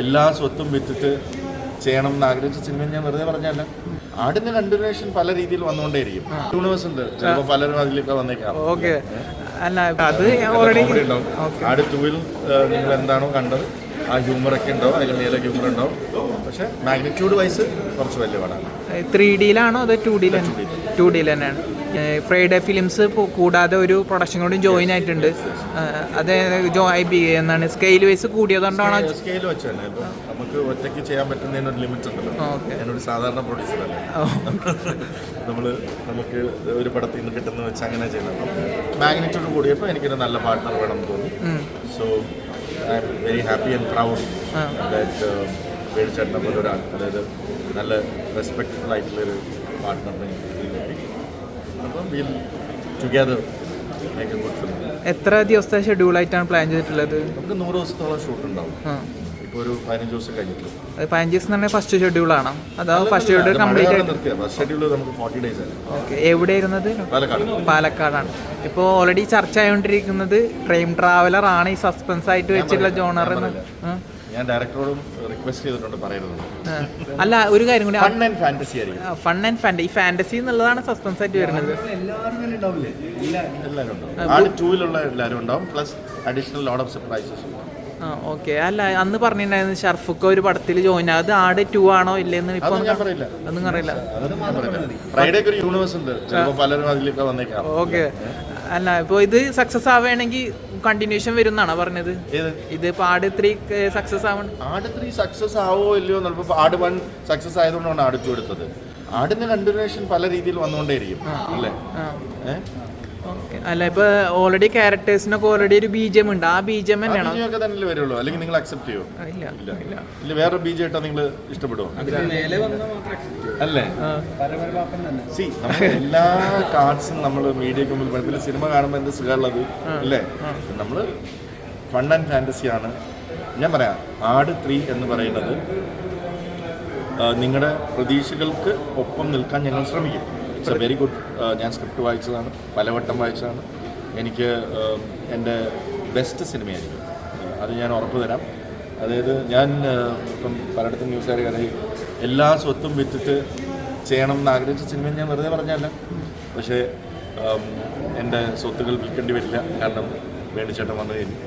എല്ലാ സ്വത്തും വിറ്റിട്ട് ചെയ്യണം എന്ന് ആഗ്രഹിച്ച സിനിമ ഞാൻ വെറുതെ പറഞ്ഞല്ല. ആടിന് കണ്ടിന്യൂഷൻ പല രീതിയിൽ വന്നുകൊണ്ടേയിരിക്കും. യൂണിവേഴ്സ് ഉണ്ട്. ചിലപ്പോൾ പലരും അതിലൊക്കെ വന്നേക്കാം. അല്ല? അത് ആട് ടൂവിൽ നിങ്ങൾ എന്താണോ കണ്ടത് ആ ഹ്യൂമർ ഒക്കെ ഉണ്ടാവും. അതിൽ മേലെ ഹ്യൂമർ ഉണ്ടാവും. പക്ഷെ മാഗ്നിറ്റ്യൂഡ് വൈസ് കുറച്ച് വലിയ പാടാണ്. ത്രീ ഡിയിലാണോ അതോ ടു ഡിയിലാണ് ടു ഡിയിൽ തന്നെയാണ്. ഫ്രൈഡേ ഫിലിംസ് കൂടാതെ ഒരു പ്രൊഡക്ഷൻ കൂടി ജോയിൻ ആയിട്ടുണ്ട്. അത് ജോ ഐ ബി എന്നാണ്. സ്കെയിൽ വൈസ് കൂടിയതുകൊണ്ടാണ്? സ്കെയിൽ വെച്ച് തന്നെ നമുക്ക് ഒറ്റയ്ക്ക് ചെയ്യാൻ പറ്റുന്നതിന് ഒരു ലിമിറ്റ് ഉണ്ടല്ലോ. എന്നൊരു ഞാനൊരു സാധാരണ പ്രൊഡ്യൂസർ അല്ലേ? നമ്മൾ നമുക്ക് ഒരു പടത്തിൽ നിന്ന് കിട്ടുന്ന വെച്ച് അങ്ങനെ ചെയ്യണം. മാഗ്നിറ്റ്യൂഡ് കൂടിയപ്പോൾ എനിക്കൊരു നല്ല പാർട്ട്ണർ വേണം തോന്നി. So I am very happy and proud that വേടിച്ചേട്ടനെ പോലെ ഒരാൾ അതായത് നല്ല റെസ്പെക്റ്റബിൾ ആയിട്ടുള്ളൊരു പാർട്ട്ണറിനെ അപ്പം will together make a good film എത്ര ദിവസത്തെ ഷെഡ്യൂളായിട്ടാണ് പ്ലാൻ ചെയ്തിട്ടുള്ളത്? നമുക്ക് നൂറ് ദിവസത്തോളം ഷൂട്ട് ഉണ്ടാവും. ഇപ്പോൾ ഒരു പതിനഞ്ച് ദിവസം കഴിഞ്ഞിട്ടുള്ളൂ അത് പതിനഞ്ച് ദിവസം തന്നെ ഫസ്റ്റ് ഷെഡ്യൂളാണോ അതോ ഫസ്റ്റ് ഷെഡ്യൂൾ കംപ്ലീറ്റ് ആയിട്ട്? ഫസ്റ്റ് ഷെഡ്യൂൾ നമുക്ക് ഫോർട്ടി ഡേയ്സ് ആണ്. ഓക്കെ എവിടെയായിരുന്നത്? പാലക്കാട്. പാലക്കാടാണ്. ഇപ്പോൾ ഓൾറെഡി ചർച്ച ആയിക്കൊണ്ടിരിക്കുന്നത് ട്രെയിൻ ട്രാവലർ ആണ് ഈ സസ്പെൻസ് ആയിട്ട് വെച്ചിട്ടുള്ള ജോണർ എന്ന്. ഞാൻ ഡയറക്ടറോടും റിക്വസ്റ്റ് ചെയ്തിട്ടുണ്ട് പറയരുത് അല്ല ഒരു കാര്യം കൂടി ഫൺ ആൻഡ് ഫാന്റസി ആയിരിക്കും. ഫൺ ആൻഡ് ഫാന്റസി ഈ ഫാന്റസി എന്നുള്ളതാണ് സസ്പെൻസ് ആയിട്ട് വരുന്നത്. എല്ലാവരും ഉണ്ടാവും. എല്ലാവരും ഉണ്ടാവും. Plus additional load of surprises ആ ഓക്കെ അല്ല അന്ന് പറഞ്ഞിട്ടുണ്ടായിരുന്നു ഷർഫുക്ക ഒരു പടത്തിൽ ജോയിൻ അത് ആട് ടു ആണോ ഇല്ലെന്ന് ഇപ്പൊ ഒന്നും അറിയില്ല. ഒരു യൂണിവേഴ്സ് ഉണ്ട്. പലരും അതിലേക്ക് വന്നേക്കാം. ഓക്കെ അല്ല ഇപ്പോൾ ഇത് സക്സസ് ആവുകയാണെങ്കിൽ കണ്ടിന്യൂഷൻ വരും എന്നാണോ പറഞ്ഞത് ഇത് ആട് ത്രീ സക്സസ് ആവണം ആട് ത്രീ സക്സസ് ആവോ ഇല്ലയോ ചിലപ്പോൾ ആട് വൺ സക്സസ് ആയതുകൊണ്ടാണ് ആട് ടു എടുത്തത്. ആടിന് കണ്ടിന്യൂഷൻ പല രീതിയിൽ വന്നുകൊണ്ടേയിരിക്കും. അല്ലേ? അല്ല ഇപ്പൊ ഓൾറെഡി ക്യാരക്ടേഴ്സിനൊക്കെ ഓൾറെഡി ഒരു ബീജം ഉണ്ട്. ആ ബീജം തന്നെയാണോ? തന്നെ വരുള്ളൂ. അല്ലെങ്കിൽ നിങ്ങൾ അക്സെപ്റ്റ് ചെയ്യോ? ഇല്ല ഇല്ല. ഇല്ല. വേറെ ബീജം ഇട്ടാ നിങ്ങൾ ഇഷ്ടപ്പെടുമോ അല്ലേ? സി നമ്മൾ എല്ലാ കാർഡ്സും നമ്മൾ മീഡിയക്ക് മുമ്പിൽ പിന്നെ സിനിമ കാണുമ്പോൾ എന്ത് സുഖമുള്ളത്? അല്ലേ? നമ്മൾ ഫൺ ആൻഡ് ഫാന്റസിയാണ് ഞാൻ പറയാം ആട് ത്രീ എന്ന് പറയുന്നത് നിങ്ങളുടെ പ്രതീക്ഷകൾക്ക് ഒപ്പം നിൽക്കാൻ ഞങ്ങൾ ശ്രമിക്കും. ഇറ്റ്സ് എ വെരി ഗുഡ് ഞാൻ സ്ക്രിപ്റ്റ് വായിച്ചതാണ് പലവട്ടം വായിച്ചതാണ്. എനിക്ക് എന്റെ ബെസ്റ്റ് സിനിമയായിരിക്കും അത് ഞാൻ ഉറപ്പ് തരാം. അതായത് ഞാൻ ഇപ്പം പലയിടത്തും ന്യൂസുകാർ അറിയും എല്ലാ സ്വത്തും വിറ്റിട്ട് ചെയ്യണം എന്ന് ആഗ്രഹിച്ച സിനിമ ഞാൻ വെറുതെ പറഞ്ഞല്ല പക്ഷേ എന്റെ സ്വത്തുകൾ വിൽക്കേണ്ടി വരില്ല. കാരണം വേണിച്ചേട്ടൻ വന്നു കഴിഞ്ഞു